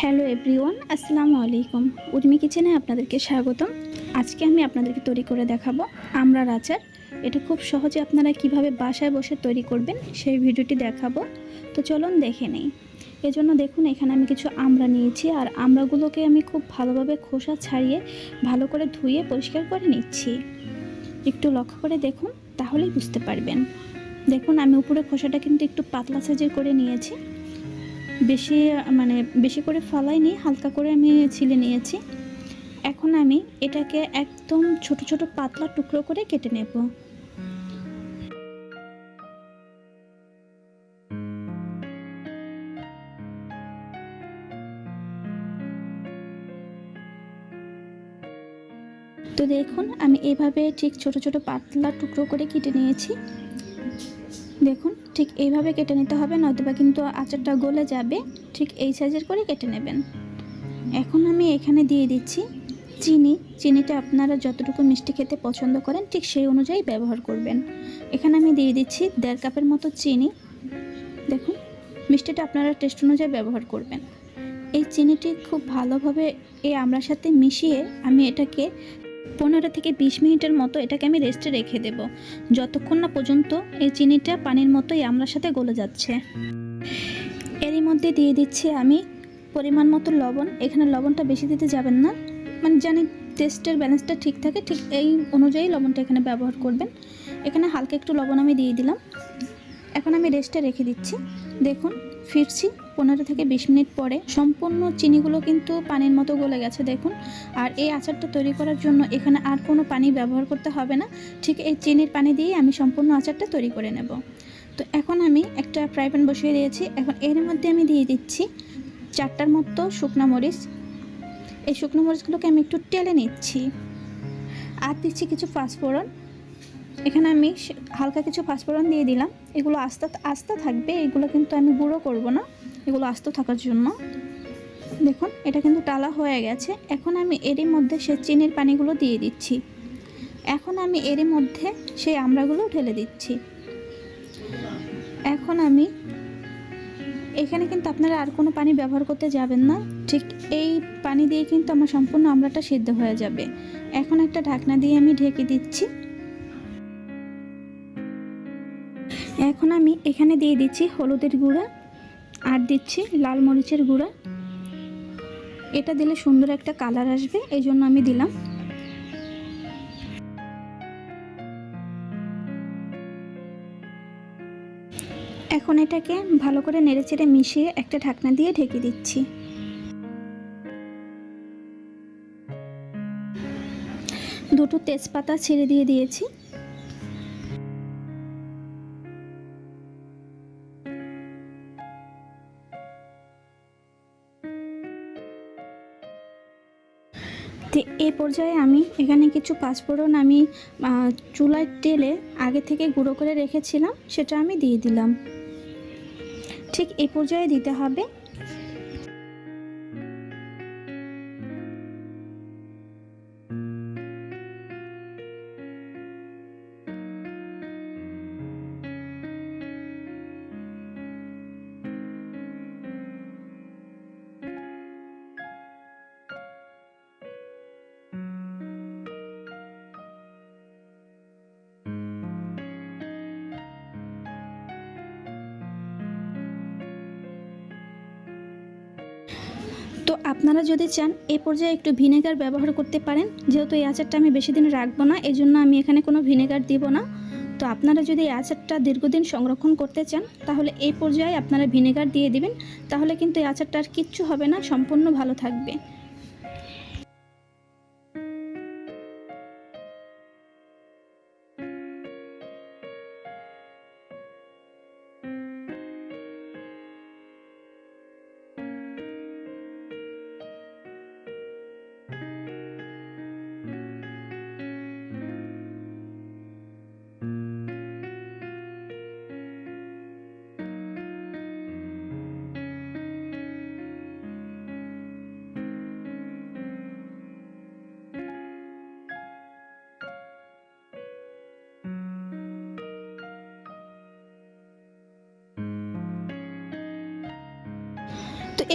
Hello everyone, আসসালামু আলাইকুম। উর্মি কিচেনে আপনাদেরকে স্বাগতম। আজকে আমি আপনাদেরকে তৈরি করে দেখাবো আমড়ার আচার। এটা খুব সহজে আপনারা কীভাবে বাসায় বসে তৈরি করবেন সেই ভিডিওটি দেখাবো। তো চলুন দেখে নেই। এজন্য দেখুন, এখানে আমি কিছু আমড়া নিয়েছি আর আমড়াগুলোকে আমি খুব ভালোভাবে খোসা ছাড়িয়ে ভালো করে ধুয়ে পরিষ্কার করে নিচ্ছি। একটু লক্ষ্য করে দেখুন, তাহলেই বুঝতে পারবেন। দেখুন, আমি উপরে খোসাটা কিন্তু একটু পাতলা সাইজের করে নিয়েছি। বেশি মানে বেশি করে ফালাইনি, হালকা করে আমি ছিলে নিয়েছি। এখন আমি এটাকে একদম ছোট ছোট পাতলা টুকরো করে কেটে নেব। তো দেখুন, আমি এভাবে ঠিক ছোট ছোট পাতলা টুকরো করে কেটে নিয়েছি। দেখুন, ঠিক এইভাবে কেটে নিতে হবে, নয়তোবা কিন্তু আচারটা গলে যাবে। ঠিক এই সাইজের করে কেটে নেবেন। এখন আমি এখানে দিয়ে দিচ্ছি চিনি। চিনিটা আপনারা যতটুকু মিষ্টি খেতে পছন্দ করেন, ঠিক সেই অনুযায়ী ব্যবহার করবেন। এখানে আমি দিয়ে দিচ্ছি দেড় কাপের মতো চিনি। দেখুন, মিষ্টিটা আপনারা টেস্ট অনুযায়ী ব্যবহার করবেন। এই চিনিটি খুব ভালোভাবে এই আমড়ার সাথে মিশিয়ে আমি এটাকে পনেরো থেকে বিশ মিনিটের মতো এটাকে আমি রেস্টে রেখে দেব। যতক্ষণ না পর্যন্ত এই চিনিটা পানির মতোই আমড়ার সাথে গলে যাচ্ছে। এরই মধ্যে দিয়ে দিচ্ছি আমি পরিমাণ মতো লবণ। এখানে লবণটা বেশি দিতে যাবেন না। মানে জানি টেস্টের ব্যালেন্সটা ঠিক থাকে, ঠিক এই অনুযায়ী লবণটা এখানে ব্যবহার করবেন। এখানে হালকা একটু লবণ আমি দিয়ে দিলাম। এখন আমি রেস্টে রেখে দিচ্ছি। দেখুন, ফিরছি। পনেরো থেকে বিশ মিনিট পরে সম্পূর্ণ চিনিগুলো কিন্তু পানির মতো গলে গেছে, দেখুন। আর এই আচারটা তৈরি করার জন্য এখানে আর কোনো পানি ব্যবহার করতে হবে না। ঠিক এই চিনির পানি দিয়েই আমি সম্পূর্ণ আচারটা তৈরি করে নেব। তো এখন আমি একটা ফ্রাই প্যান বসিয়ে দিয়েছি। এখন এর মধ্যে আমি দিয়ে দিচ্ছি চারটার মতো শুকনো মরিচ। এই শুকনো মরিচগুলোকে আমি একটু টেলে নিচ্ছি। আর দিচ্ছি কিছু পাঁচফোড়ন। এখানে আমি হালকা কিছু পাঁচফোড়ন দিয়ে দিলাম। এগুলো আস্তে আস্তে থাকবে। এগুলো কিন্তু আমি গুঁড়ো করব না। এগুলো আস্ত থাকার জন্য। দেখুন, এটা কিন্তু টালা হয়ে গেছে। এখন আমি এরই মধ্যে সে চিনির পানিগুলো দিয়ে দিচ্ছি। এখন আমি এরই মধ্যে সেই আমড়াগুলো ঢেলে দিচ্ছি। এখন আমি, এখানে কিন্তু আপনারা আর কোনো পানি ব্যবহার করতে যাবেন না। ঠিক এই পানি দিয়ে কিন্তু আমার সম্পূর্ণ আমড়াটা সিদ্ধ হয়ে যাবে। এখন একটা ঢাকনা দিয়ে আমি ঢেকে দিচ্ছি। এখন আমি এখানে দিয়ে দিচ্ছি হলুদের গুঁড়া। আর দিচ্ছি লাল মরিচের গুঁড়া। এটা দিলে সুন্দর একটা কালার আসবে, এই জন্য আমি দিলাম। এখন এটাকে ভালো করে নেড়েচেড়ে মিশিয়ে একটা ঢাকনা দিয়ে ঢেকে দিচ্ছি। দুটো তেজপাতা ছেড়ে দিয়ে দিয়েছি। তো এই পর্যায়ে আমি এখানে কিছু পাঁচফোড়ন আমি চুলায় তেলে আগে থেকে গুঁড়ো করে রেখেছিলাম, সেটা আমি দিয়ে দিলাম। ঠিক এ পর্যায়ে দিতে হবে। তো আপনারা যদি চান, এ পর্যায়ে একটু ভিনেগার ব্যবহার করতে পারেন। যেহেতু এই আচারটা আমি বেশি দিন রাখব না এই জন্য আমি এখানে কোনো ভিনেগার দিব না। তো আপনারা যদি এই আচারটা দীর্ঘদিন সংরক্ষণ করতে চান, তাহলে এই পর্যায়ে আপনারা ভিনেগার দিয়ে দিবেন। তাহলে কিন্তু এই আচারটা আর কিচ্ছু হবে না, সম্পূর্ণ ভালো থাকবে।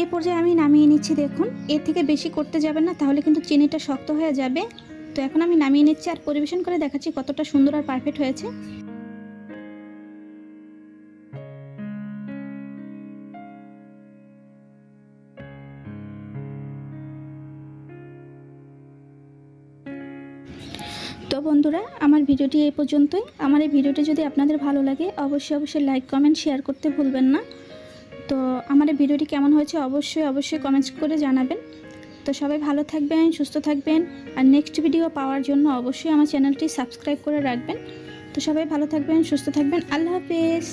এই পর্যায়ে আমি নামিয়ে নিচ্ছি, দেখুন। এর থেকে বেশি করতে যাবেন না, তাহলে কিন্তু চিনিটা শক্ত হয়ে যাবে। তো এখন আমি নামিয়ে নিচ্ছি আর পরিবেশন করে দেখাচ্ছি কতটা সুন্দর আর পারফেক্ট হয়েছে। তো বন্ধুরা, আমার ভিডিওটি এই পর্যন্তই। আমার এই ভিডিওটি যদি আপনাদের ভালো লাগে, অবশ্যই অবশ্যই লাইক কমেন্ট শেয়ার করতে ভুলবেন না। তো আমার এই ভিডিওটি কেমন হয়েছে অবশ্যই অবশ্যই কমেন্টস করে জানাবেন। তো সবাই ভালো থাকবেন, সুস্থ থাকবেন। আর নেক্সট ভিডিও পাওয়ার জন্য অবশ্যই আমার চ্যানেলটি সাবস্ক্রাইব করে রাখবেন। তো সবাই ভালো থাকবেন, সুস্থ থাকবেন। আল্লাহ হাফেজ।